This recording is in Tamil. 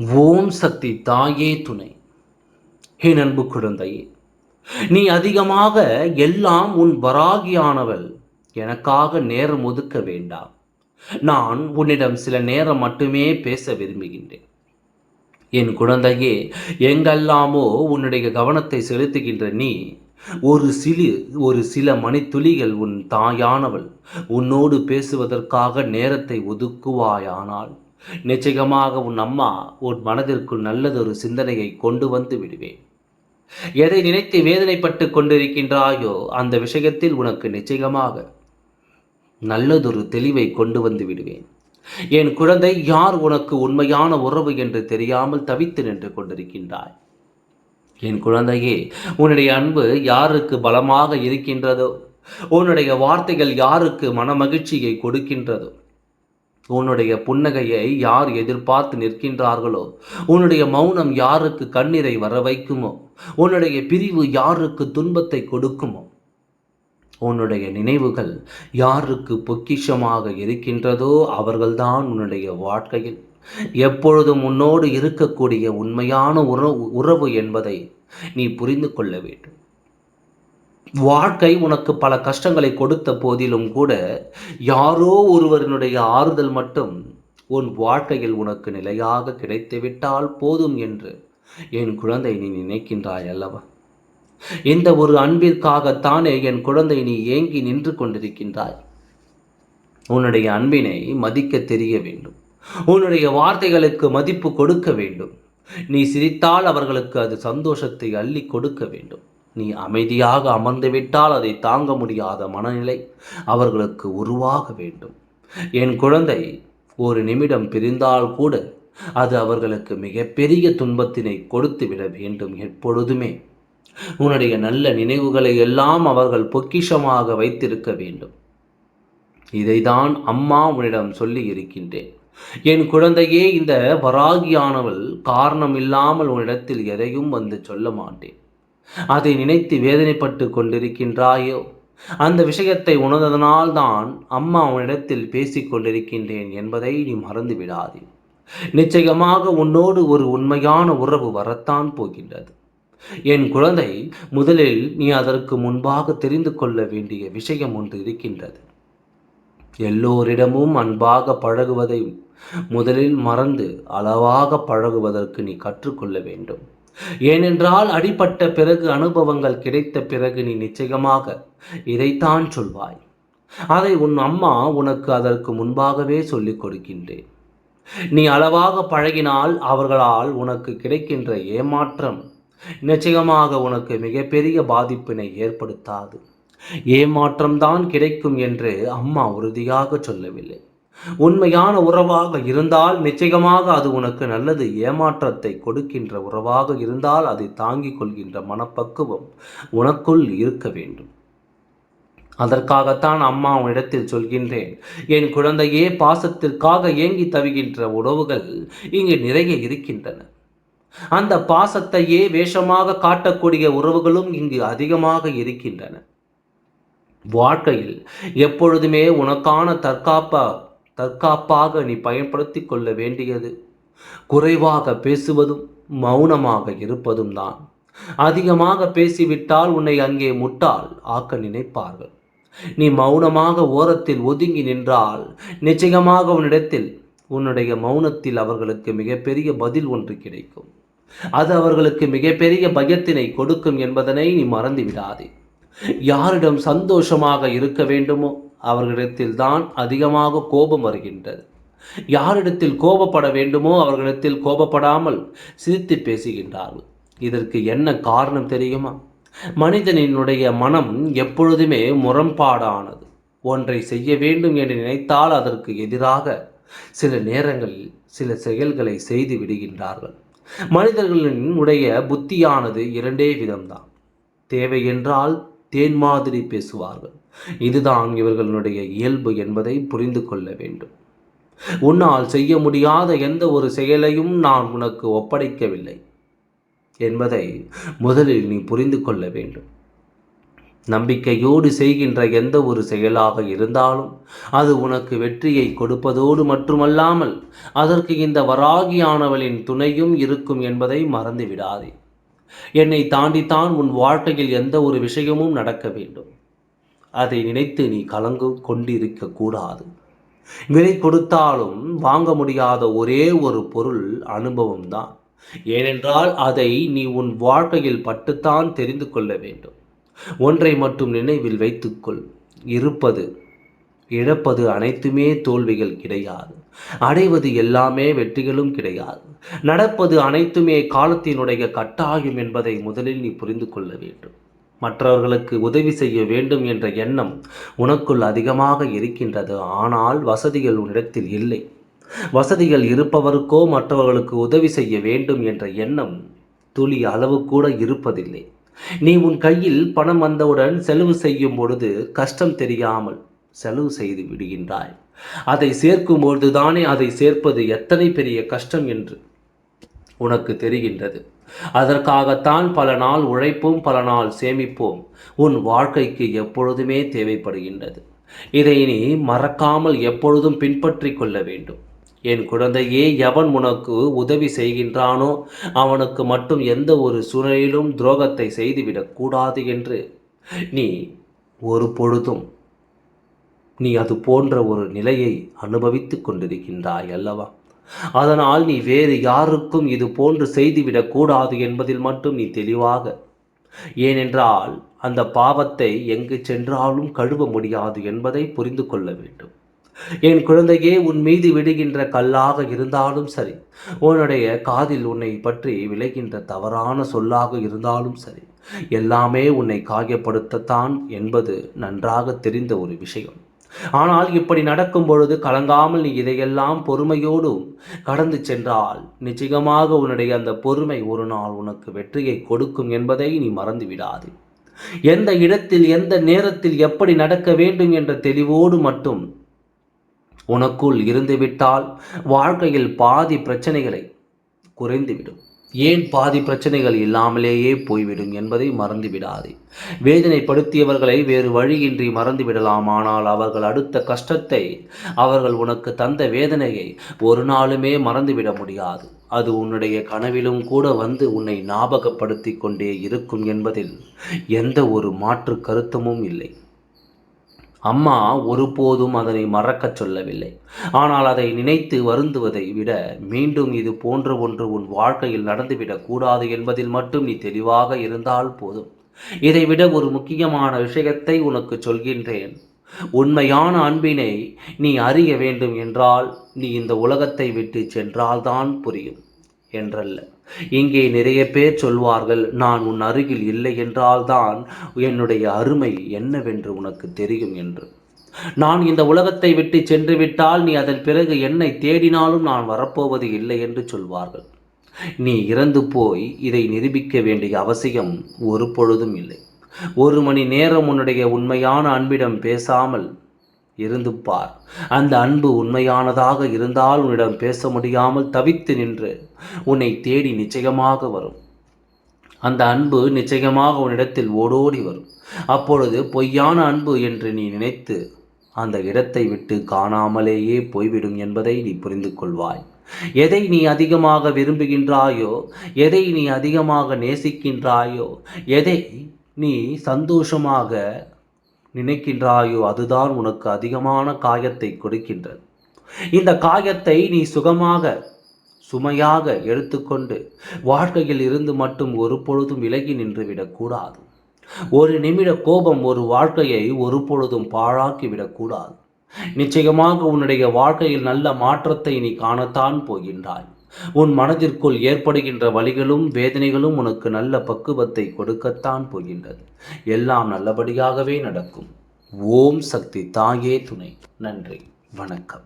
ஓம் சக்தி தாயே துணை. ஹே அன்பு குழந்தையே நீ அதிகமாக எல்லாம் உன் வராகியானவள் எனக்காக நேரம் ஒதுக்க வேண்டாம். நான் உன்னிடம் சில நேரம் மட்டுமே பேச விரும்புகின்றேன். என் குழந்தையே எங்கெல்லாமோ உன்னுடைய கவனத்தை செலுத்துகின்ற நீ ஒரு சிலு ஒரு சில மணித்துளிகள் உன் தாயானவள் உன்னோடு பேசுவதற்காக நேரத்தை ஒதுக்குவாயானால் நிச்சயமாக உன் அம்மா உன் மனதிற்குள் நல்லதொரு சிந்தனையை கொண்டு வந்து விடுவேன். எதை நினைத்து வேதனைப்பட்டு கொண்டிருக்கின்றாயோ அந்த விஷயத்தில் உனக்கு நிச்சயமாக நல்லதொரு தெளிவை கொண்டு வந்து விடுவேன். என் குழந்தை யார் உனக்கு உண்மையான உறவு என்று தெரியாமல் தவித்து நின்று கொண்டிருக்கின்றாய்? என் குழந்தையே உன்னுடைய அன்பு யாருக்கு பலமாக இருக்கின்றதோ உன்னுடைய வார்த்தைகள் யாருக்கு மனமகிழ்ச்சியை கொடுக்கின்றதோ உன்னுடைய புன்னகையை யார் எதிர்பார்த்து நிற்கின்றார்களோ உன்னுடைய மௌனம் யாருக்கு கண்ணீரை வர வைக்குமோ உன்னுடைய பிரிவு யாருக்கு துன்பத்தை கொடுக்குமோ உன்னுடைய நினைவுகள் யாருக்கு பொக்கிஷமாக இருக்கின்றதோ அவர்கள்தான் உன்னுடைய வாழ்க்கையில். எப்பொழுதும் உன்னோடு இருக்கக்கூடிய உண்மையான உறவு உறவு என்பதை நீ புரிந்து கொள்ள வேண்டும். வாழ்க்கை உனக்கு பல கஷ்டங்களை கொடுத்த போதிலும் கூட யாரோ ஒருவரினுடைய ஆறுதல் மட்டும் உன் வாழ்க்கையில் உனக்கு நிலையாக கிடைத்துவிட்டால் போதும் என்று என் குழந்தை நீ நினைக்கின்றாய் அல்லவா? இந்த ஒரு அன்பிற்காகத்தானே என் குழந்தை நீ ஏங்கி நின்று கொண்டிருக்கின்றாய்? உன்னுடைய அன்பினை மதிக்க தெரிய வேண்டும். உன்னுடைய வார்த்தைகளுக்கு மதிப்பு கொடுக்க வேண்டும். நீ சிரித்தால் அவர்களுக்கு அது சந்தோஷத்தை அள்ளி கொடுக்க வேண்டும். நீ அமைதியாக அமர்ந்துவிட்டால் அதை தாங்க முடியாத மனநிலை அவர்களுக்கு உருவாக வேண்டும். என் குழந்தை ஒரு நிமிடம் பிரிந்தால் கூட அது அவர்களுக்கு மிகப்பெரிய துன்பத்தினை கொடுத்து விட வேண்டும் எப்பொழுதுமே. உன்னுடைய நல்ல நினைவுகளை எல்லாம் அவர்கள் பொக்கிஷமாக வைத்திருக்க வேண்டும். இதைதான் அம்மா உன்னிடம் சொல்லி இருக்கின்றேன். என் குழந்தையே இந்த வராகியானவள் காரணம் இல்லாமல் உன்னிடத்தில் எதையும் வந்து சொல்ல மாட்டேன். அதை நினைத்து வேதனைப்பட்டு கொண்டிருக்கின்றாயோ? அந்த விஷயத்தை உணர்ந்ததனால் தான் அம்மா உன்னிடத்தில் பேசிக் கொண்டிருக்கின்றேன் என்பதை நீ மறந்து விடாதே நிச்சயமாக உன்னோடு ஒரு உண்மையான உறவு வரத்தான் போகின்றது. என் குழந்தை முதலில் நீ அதற்கு முன்பாக தெரிந்து கொள்ள வேண்டிய விஷயம் ஒன்று இருக்கின்றது. எல்லோரிடமும் அன்பாக பழகுவதை முதலில் மறந்து அளவாக பழகுவதற்கு நீ கற்றுக்கொள்ள வேண்டும். ஏனென்றால் அடிப்பட்ட பிறகு அனுபவங்கள் கிடைத்த பிறகு நீ நிச்சயமாக இதைத்தான் சொல்வாய். அதை உன் அம்மா உனக்கு அதற்கு முன்பாகவே சொல்லிக் கொடுக்கின்றேன். நீ அளவாக பழகினால் அவர்களால் உனக்கு கிடைக்கின்ற ஏமாற்றம் நிச்சயமாக உனக்கு மிகப்பெரிய பாதிப்பினை ஏற்படுத்தாது. ஏமாற்றம்தான் கிடைக்கும் என்று அம்மா உறுதியாக சொல்லவில்லை. உண்மையான உறவாக இருந்தால் நிச்சயமாக அது உனக்கு நல்லது. ஏமாற்றத்தை கொடுக்கின்ற உறவாக இருந்தால் அதை தாங்கிக் கொள்கின்ற மனப்பக்குவம் உனக்குள் இருக்க வேண்டும். அதற்காகத்தான் அம்மா உன்னிடத்தில் சொல்கின்றேன். என் குழந்தையே பாசத்திற்காக ஏங்கி தவிகின்ற உறவுகள் இங்கு நிறைய இருக்கின்றன. அந்த பாசத்தையே வேஷமாக காட்டக்கூடிய உறவுகளும் இங்கு அதிகமாக இருக்கின்றன. வாழ்க்கையில் எப்பொழுதுமே உனக்கான தற்காப்பா தற்காப்பாக நீ பயன்படுத்தி கொள்ள வேண்டியது. குறைவாக பேசுவதும் மௌனமாக இருப்பதும் தான். அதிகமாக பேசிவிட்டால் உன்னை அங்கே முட்டாள் ஆக்க நினைப்பார்கள். நீ மௌனமாக ஓரத்தில் ஒதுங்கி நின்றால் நிச்சயமாக உன்னிடத்தில் உன்னுடைய மௌனத்தில் அவர்களுக்கு மிகப்பெரிய பதில் ஒன்று கிடைக்கும். அது அவர்களுக்கு மிகப்பெரிய பயத்தினை கொடுக்கும் என்பதனை நீ மறந்து விடாதே யாரிடம் சந்தோஷமாக இருக்க வேண்டுமோ அவர்களிடத்தில் தான் அதிகமாக கோபம் வருகின்றது. யாரிடத்தில் கோபப்பட வேண்டுமோ அவர்களிடத்தில் கோபப்படாமல் சிரித்து பேசுகின்றார்கள். இதற்கு என்ன காரணம் தெரியுமா? மனிதனினுடைய மனம் எப்பொழுதுமே முரண்பாடானது. ஒன்றை செய்ய வேண்டும் என்று நினைத்தால் அதற்கு எதிராக சில நேரங்களில் சில செயல்களை செய்து விடுகின்றார்கள். மனிதர்களின் உடைய புத்தியானது இரண்டே விதம்தான். தேவை என்றால் தேன் மாதிரி பேசுவார்கள். இதுதான் இவர்களுடைய இயல்பு என்பதை புரிந்து கொள்ள வேண்டும். உன்னால் செய்ய முடியாத எந்த ஒரு செயலையும் நான் உனக்கு ஒப்படைக்கவில்லை என்பதை முதலில் நீ புரிந்து கொள்ள வேண்டும். நம்பிக்கையோடு செய்கின்ற எந்த ஒரு செயலாக இருந்தாலும் அது உனக்கு வெற்றியை கொடுப்பதோடு மட்டுமல்லாமல் அதற்கு இந்த வராகியானவளின் துணையும் இருக்கும் என்பதை மறந்து விடாதே என்னை தாண்டித்தான் உன் வாழ்க்கையில் எந்த ஒரு விஷயமும் நடக்க வேண்டும். அதை நினைத்து நீ கலங்கு கொண்டிருக்க கூடாது. விலை கொடுத்தாலும் வாங்க முடியாத ஒரே ஒரு பொருள் அனுபவம் தான் ஏனென்றால் அதை நீ உன் வாழ்க்கையில் பட்டுத்தான் தெரிந்து கொள்ள வேண்டும். ஒன்றை மட்டும் நினைவில் வைத்துக்கொள். இருப்பது இழப்பது அனைத்துமே தோல்விகள் கிடையாது. அடைவது எல்லாமே வெற்றிகளும் கிடையாது. நடப்பது அனைத்துமே காலத்தினுடைய கட்டாயம் என்பதை முதலில் நீ புரிந்து கொள்ள வேண்டும். மற்றவர்களுக்கு உதவி செய்ய வேண்டும் என்ற எண்ணம் உனக்குள் அதிகமாக இருக்கின்றது. ஆனால் வசதிகள் உன்னிடத்தில் இல்லை. வசதிகள் இருப்பவருக்கோ மற்றவர்களுக்கு உதவி செய்ய வேண்டும் என்ற எண்ணம் துளி அளவு கூட இருப்பதில்லை. நீ உன் கையில் பணம் வந்தவுடன் செலவு செய்யும் பொழுது கஷ்டம் தெரியாமல் செலவு செய்து விடுகின்றாய். அதை சேர்க்கும் பொழுதுதானே அதை சேர்ப்பது எத்தனை பெரிய கஷ்டம் என்று உனக்கு தெரிகின்றது. அதற்காகத்தான் பல நாள் உழைப்பும் பல நாள் சேமிப்போம் உன் வாழ்க்கைக்கு எப்பொழுதுமே தேவைப்படுகின்றது. இதை நீ மறக்காமல் எப்பொழுதும் பின்பற்றி கொள்ள வேண்டும். என் குழந்தையே எவன் உனக்கு உதவி செய்கின்றானோ அவனுக்கு மட்டும் எந்த ஒரு சூழ்நிலையிலும் துரோகத்தை செய்துவிடக்கூடாது என்று நீ ஒரு பொழுதும் நீ அது போன்ற ஒரு நிலையை அனுபவித்து கொண்டிருக்கின்றாய் அல்லவா? அதனால் நீ வேறு யாருக்கும் இது போன்று செய்துவிடக் கூடாது என்பதில் மட்டும் நீ தெளிவாக. ஏனென்றால் அந்த பாவத்தை எங்கு சென்றாலும் கழுவ முடியாது என்பதை புரிந்து கொள்ள வேண்டும். என் குழந்தையே உன் மீது விடுகின்ற கல்லாக இருந்தாலும் சரி உன்னுடைய காதில் உன்னை பற்றி விளைகின்ற தவறான சொல்லாக இருந்தாலும் சரி எல்லாமே உன்னை காயப்படுத்தத்தான் என்பது நன்றாக தெரிந்த ஒரு விஷயம். ஆனால் இப்படி நடக்கும் பொழுது கலங்காமல் நீ இதையெல்லாம் பொறுமையோடும் கடந்து சென்றால் நிச்சயமாக உன்னுடைய அந்த பொறுமை ஒரு நாள் உனக்கு வெற்றியை கொடுக்கும் என்பதை நீ மறந்து விடாது எந்த இடத்தில் எந்த நேரத்தில் எப்படி நடக்க வேண்டும் என்ற தெளிவோடு மட்டும் உனக்குள் இருந்துவிட்டால் வாழ்க்கையில் பாதி பிரச்சனைகளை குறைந்துவிடும். ஏன் பாதி பிரச்சனைகள் இல்லாமலேயே போய்விடும் என்பதை மறந்துவிடாதே. வேதனைப்படுத்தியவர்களை வேறு வழியின்றி மறந்துவிடலாம் ஆனால் அவர்கள் அடுத்த கஷ்டத்தை அவர்கள் உனக்கு தந்த வேதனையை ஒரு நாளுமே மறந்துவிட முடியாது. அது உன்னுடைய கனவிலும் கூட வந்து உன்னை ஞாபகப்படுத்தி கொண்டே இருக்கும் என்பதில் எந்த ஒரு மாற்று கருத்தமும் இல்லை. அம்மா ஒருபோதும் அதனை மறக்கச் சொல்லவில்லை. ஆனால் அதை நினைத்து வருந்துவதை விட மீண்டும் இது போன்ற ஒன்று உன் வாழ்க்கையில் நடந்துவிடக் கூடாது என்பதில் மட்டும் நீ தெளிவாக இருந்தால் போதும். இதைவிட ஒரு முக்கியமான விஷயத்தை உனக்கு சொல்கின்றேன். உண்மையான அன்பினை நீ அறிய வேண்டும் என்றால் நீ இந்த உலகத்தை விட்டு சென்றால்தான் புரியும். என்றல்ல. இங்கே நிறைய பேர் சொல்வார்கள் நான் உன் அருகில் இல்லை என்றால்தான் என்னுடைய அருமை என்னவென்று உனக்கு தெரியும் என்று. நான் இந்த உலகத்தை விட்டு சென்று விட்டால் நீ அதன் பிறகு என்னை தேடினாலும் நான் வரப்போவது இல்லை என்று சொல்வார்கள். நீ இறந்து போய் இதை நிரூபிக்க வேண்டிய அவசியம் ஒரு பொழுதும் இல்லை. ஒரு மணி நேரம் உன்னுடைய உண்மையான அன்பிடம் பேசாமல் இருந்து பார் அந்த அன்பு உண்மையானதாக இருந்தால் உன்னிடம் பேச முடியாமல் தவித்து நின்று உன்னை தேடி நிச்சயமாக வரும். அந்த அன்பு நிச்சயமாக உன்னிடத்தில் ஓடோடி வரும். அப்பொழுது பொய்யான அன்பு என்று நீ நினைத்து அந்த இடத்தை விட்டு காணாமலேயே போய்விடும் என்பதை நீ புரிந்து கொள்வாய் எதை நீ அதிகமாக விரும்புகின்றாயோ எதை நீ அதிகமாக நேசிக்கின்றாயோ எதை நீ சந்தோஷமாக நினைக்கின்றாயோ அதுதான் உனக்கு அதிகமான காயத்தை கொடுக்கின்றது. இந்த காயத்தை நீ சுகமாக சுமையாக எடுத்துக்கொண்டு வாழ்க்கையில் இருந்து மட்டும் ஒரு பொழுதும் விலகி நின்றுவிடக்கூடாது ஒரு நிமிட கோபம் ஒரு வாழ்க்கையை ஒரு பொழுதும் பாழாக்கிவிடக்கூடாது நிச்சயமாக உன்னுடைய வாழ்க்கையில் நல்ல மாற்றத்தை நீ காணத்தான் போகின்றாய். உன் மனதிற்குள் ஏற்படுகின்ற வழிகளும் வேதனைகளும் உனக்கு நல்ல பக்குவத்தை கொடுக்கத்தான் போகின்றது. எல்லாம் நல்லபடியாகவே நடக்கும். ஓம் சக்தி தாயே துணை. நன்றி. வணக்கம்.